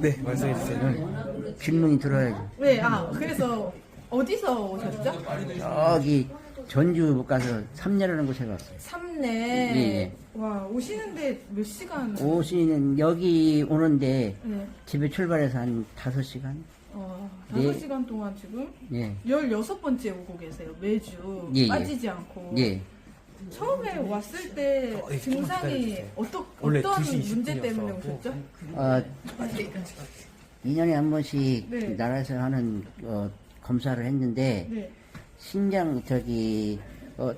네, 말씀해 주세요. 질문이 들어야죠. 네, 아, 그래서 어디서 오셨죠? 저기 전주 못 가서 삼례라는 곳에 갔어요. 삼내. 예, 와, 오시는데 몇 시간? 오시는 여기 오는데 네. 집에 출발해서 한 다섯 시간. 어, 네. 5시간 동안 지금 예, 16번째 오고 계세요. 매주. 예, 예. 빠지지 않고. 예. 처음에 왔을 때 어, 예, 조금만 증상이 기다려주세요. 어떠, 원래 어떤 2시 문제 20분 때문에. 오셨죠? 어, 2년에 한 번씩 네. 나라에서 하는 어, 검사를 했는데 네. 신장 저기 어,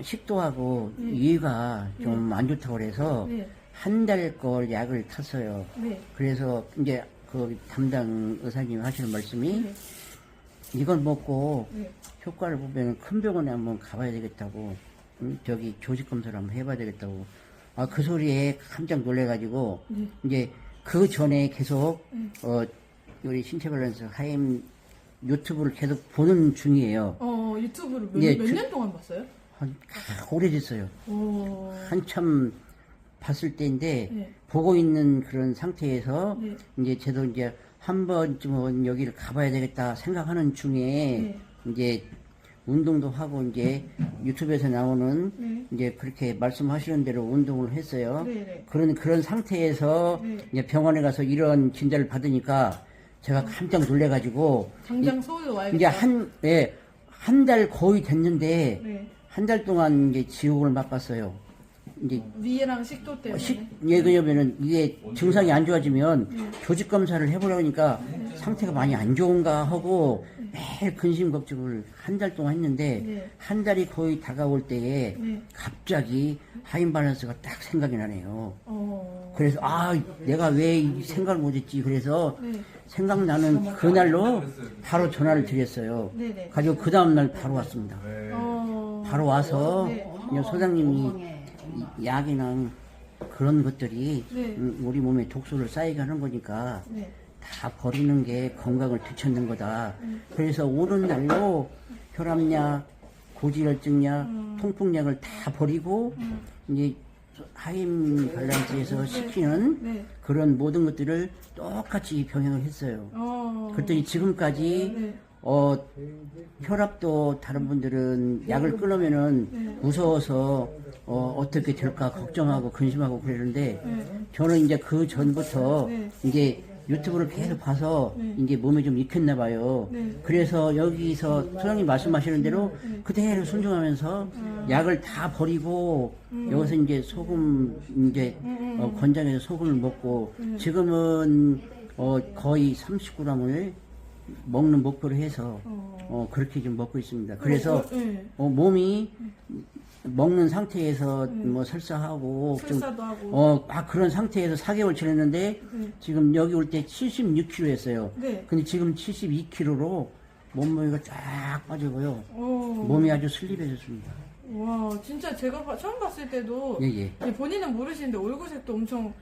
식도하고 네. 위가 좀 안 좋다고 그래서 네. 한 달 걸 약을 탔어요. 네. 그래서 이제 그 담당 의사님 하시는 말씀이 네. 이걸 먹고 네. 효과를 보면 큰 병원에 한번 가봐야 되겠다고 음, 저기 조직 검사를 한번 해봐야 되겠다고 아 그 소리에 깜짝 놀래가지고 네. 이제 그 전에 계속 네. 어 우리 신체 밸런스 하임 유튜브를 계속 보는 중이에요. 어, 유튜브를 몇, 예, 몇 주- 년 동안 봤어요? 한 아, 오래됐어요. 오. 한참 봤을 때인데 네. 보고 있는 그런 상태에서 네. 이제 저도 이제 한 번쯤은 여기를 가봐야 되겠다 생각하는 중에 네. 이제 운동도 하고 이제 유튜브에서 나오는 네. 이제 그렇게 말씀하시는 대로 운동을 했어요. 네, 네. 그런 그런 상태에서 네. 이제 병원에 가서 이런 진단을 받으니까 제가 깜짝 놀래가지고 당장 서울로 와야겠다. 이제 한 예, 한 달 거의 됐는데 네. 한 달 동안 이제 지옥을 맛봤어요. 이제 위에랑 식도 때문에. 식, 예, 그러면은 이게 증상이 안 좋아지면 조직 검사를 해보려니까 상태가 많이 안 좋은가 하고 매일 근심 걱정을 한 달 동안 했는데 네. 한 달이 거의 다가올 때에 네. 갑자기 하인 밸런스가 딱 생각이 나네요. 어. 그래서 아 내가 왜 이 생각을 못했지 그래서 네. 생각나는 그날로 바로 전화를 드렸어요. 네 네. 가지고 그 다음날 바로 왔습니다. 어. 바로 와서 네. 그냥 소장님이 이 약이나 그런 것들이 네. 음, 우리 몸에 독소를 쌓이게 하는 거니까 네. 다 버리는 게 건강을 되찾는 거다. 그래서 오는 날로 혈압약, 고지혈증약, 음. 통풍약을 다 버리고 이제 하임 밸런스에서 시키는 네. 그런 모든 것들을 똑같이 병행을 했어요. 어. 그랬더니 지금까지 네. 어 혈압도 다른 분들은 약을 끊으면은 네. 무서워서 어 어떻게 될까 걱정하고 근심하고 그러는데 네. 저는 이제 그 전부터 네. 이제 유튜브를 계속 봐서 네. 이제 몸에 좀 익혔나 봐요. 네. 그래서 여기서 소장님 말씀하시는 대로 네. 그대로 순종하면서 음. 약을 다 버리고 여기서 이제 소금 이제 음, 어, 권장해서 소금을 먹고 지금은 어, 거의 30g을 먹는 목표로 해서 어. 어, 그렇게 좀 먹고 있습니다. 그래서 어, 네. 어, 몸이 먹는 상태에서 뭐 설사하고 좀 설사도 하고. 어, 아, 그런 상태에서 4개월 지냈는데 네. 지금 여기 올 때 76kg 했어요. 네. 근데 지금 72kg로 몸무게가 쫙 빠지고요. 어. 몸이 아주 슬립해졌습니다. 와, 진짜 제가 봐- 처음 봤을 때도 예, 예. 본인은 모르시는데 얼굴색도 엄청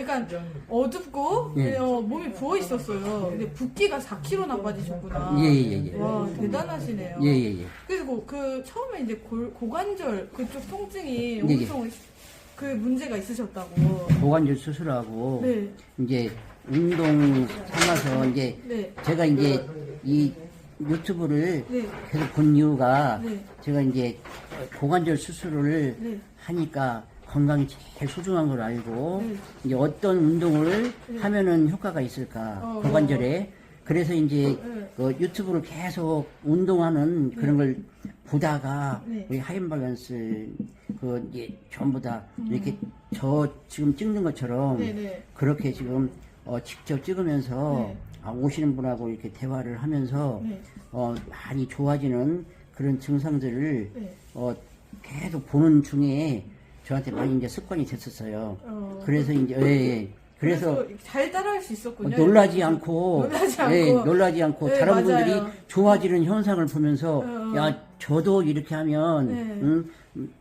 약간 어둡고 예. 어, 몸이 부어 있었어요. 근데 붓기가 4kg나 빠지셨구나. 예, 예, 예. 와, 대단하시네요. 예, 예, 예. 그리고 그 처음에 이제 골, 고관절 그쪽 통증이 예, 예. 엄청 그 문제가 있으셨다고. 고관절 수술하고 네. 이제 운동 삼아서 이제 네. 제가 이제 이 유튜브를 네. 계속 본 이유가 네. 제가 이제 고관절 수술을 네. 하니까 건강이 제일 소중한 걸 알고 네. 이제 어떤 운동을 하면은 효과가 있을까 어. 고관절에 그래서 이제 네. 그 유튜브를 계속 운동하는 그런 걸 보다가 네. 우리 하임 밸런스 그 이제 전부 다 이렇게 저 지금 찍는 것처럼 음. 네, 네. 그렇게 지금 어, 직접 찍으면서 네. 아, 오시는 분하고 이렇게 대화를 하면서 네. 어, 많이 좋아지는 그런 증상들을 네. 어, 계속 보는 중에 저한테 많이 이제 습관이 됐었어요. 어. 그래서 이제 예, 예. 그래서 잘 따라할 수 있었군요. 놀라지 않고, 놀라지 않고. 예, 놀라지 않고 네, 다른 맞아요. 분들이 좋아지는 현상을 보면서 어. 야 저도 이렇게 하면 네. 응,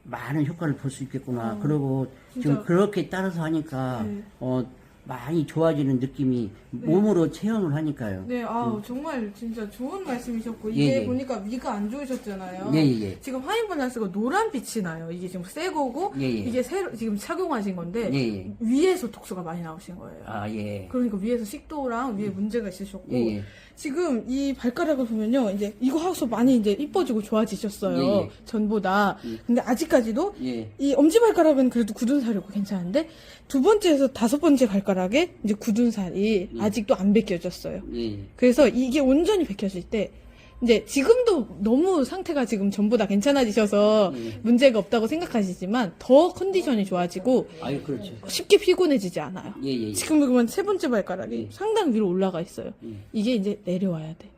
많은 효과를 볼 수 있겠구나. 어. 그리고 진짜. 지금 그렇게 따라서 하니까 네. 어 많이 좋아지는 느낌이 몸으로 체험을 하니까요. 네, 아 정말 진짜 좋은 말씀이셨고 예, 이게 예. 보니까 위가 안 좋으셨잖아요. 예, 예, 예. 지금 화인 밸런스가 노란 빛이 나요. 이게 지금 새 거고 예, 예. 이게 새로 지금 착용하신 건데 예, 예. 위에서 독소가 많이 나오신 거예요. 아, 예. 그러니까 위에서 식도랑 위에 문제가 있으셨고 예, 예. 지금 이 발가락을 보면요 이제 이거 하고서 많이 이제 이뻐지고 좋아지셨어요 예, 예. 전보다 근데 아직까지도 예. 이 엄지 발가락은 그래도 굳은 살이고 괜찮은데 두 번째에서 다섯 번째 발가락에 이제 굳은 살이 아직도 안 벗겨졌어요 예. 그래서 이게 온전히 벗겨질 때 이제 지금도 너무 상태가 지금 전보다 괜찮아지셔서 예. 문제가 없다고 생각하시지만 더 컨디션이 좋아지고 아유, 그렇죠. 쉽게 피곤해지지 않아요 예, 예, 예. 지금 보면 세 번째 발가락이 예. 상당 위로 올라가 있어요. 예. 이게 이제 내려와야 돼.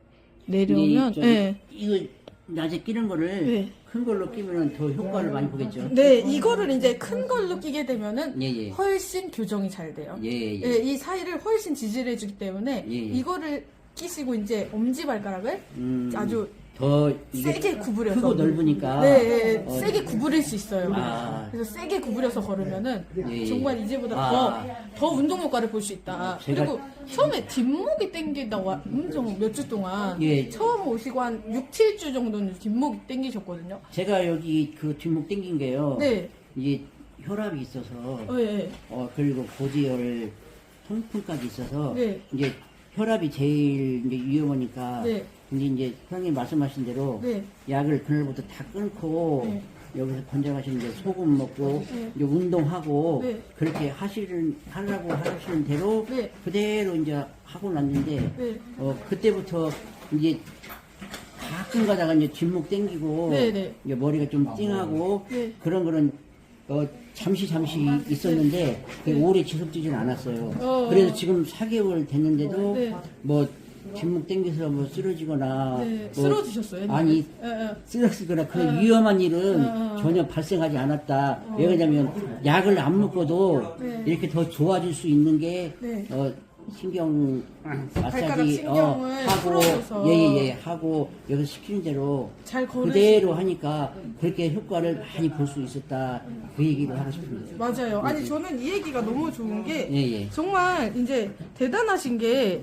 내려오면, 이, 네. 저기 이거 낮에 끼는 거를 네. 큰 걸로 끼면 더 효과를 많이 보겠죠. 네, 이거를 이제 큰 걸로 끼게 되면은 예, 예. 훨씬 교정이 잘 돼요. 예, 예. 예, 이 사이를 훨씬 지지해주기 때문에 예, 예. 이거를 끼시고 이제 엄지 발가락을 음, 아주 더 이게 세게 구부려서 크고 넓으니까 네, 예, 예. 어, 세게 구부릴 수 있어요. 아. 그래서 세게 구부려서 걸으면은 예, 예. 정말 이제보다 아. 더, 더 운동 효과를 볼 수 있다. 제가- 그리고 처음에 뒷목이 땡긴다고 하- 엄청 몇 주 동안 예. 처음 오시고 한 6, 7주 정도는 뒷목이 땡기셨거든요. 제가 여기 그 뒷목 당긴 게요. 네. 이게 혈압이 있어서 어, 예. 어 그리고 고지혈 통풍까지 있어서 네. 이제 혈압이 제일 이제 위험하니까 네. 근데 이제 형님 말씀하신 대로 네. 약을 그날부터 다 끊고 네. 여기서 권장하시는 게 소금 먹고 네. 이제 운동하고 네. 그렇게 하시는 하라고 하시는 대로 네. 그대로 이제 하고 났는데 네. 어 그때부터 이제 가끔 가다가 이제 뒷목 땡기고 네, 네. 이제 머리가 좀 띵하고 네. 그런 거는 어 잠시 잠시 있었는데 그게 오래 지속되지는 않았어요. 어. 그래서 지금 4개월 됐는데도 네. 뭐 뒷목 땡겨서 뭐 쓰러지거나 네. 뭐 쓰러지셨어요? 아니 예, 예. 쓰러지거나 그런 위험한 일은 어, 어. 전혀 발생하지 않았다. 왜냐면 약을 안 먹고도 네. 이렇게 더 좋아질 수 있는 게 네. 어, 신경 발가락 마사지 어, 신경을 하고 풀어줘서. 예예예 하고 여기서 시키는 대로 잘 걸으시 그대로 하니까 그렇게 효과를 많이 볼 수 있었다. 그 얘기를 하고 싶습니다. 맞아요. 아니 저는 이 얘기가 너무 좋은 게 예, 예. 정말 이제 대단하신 게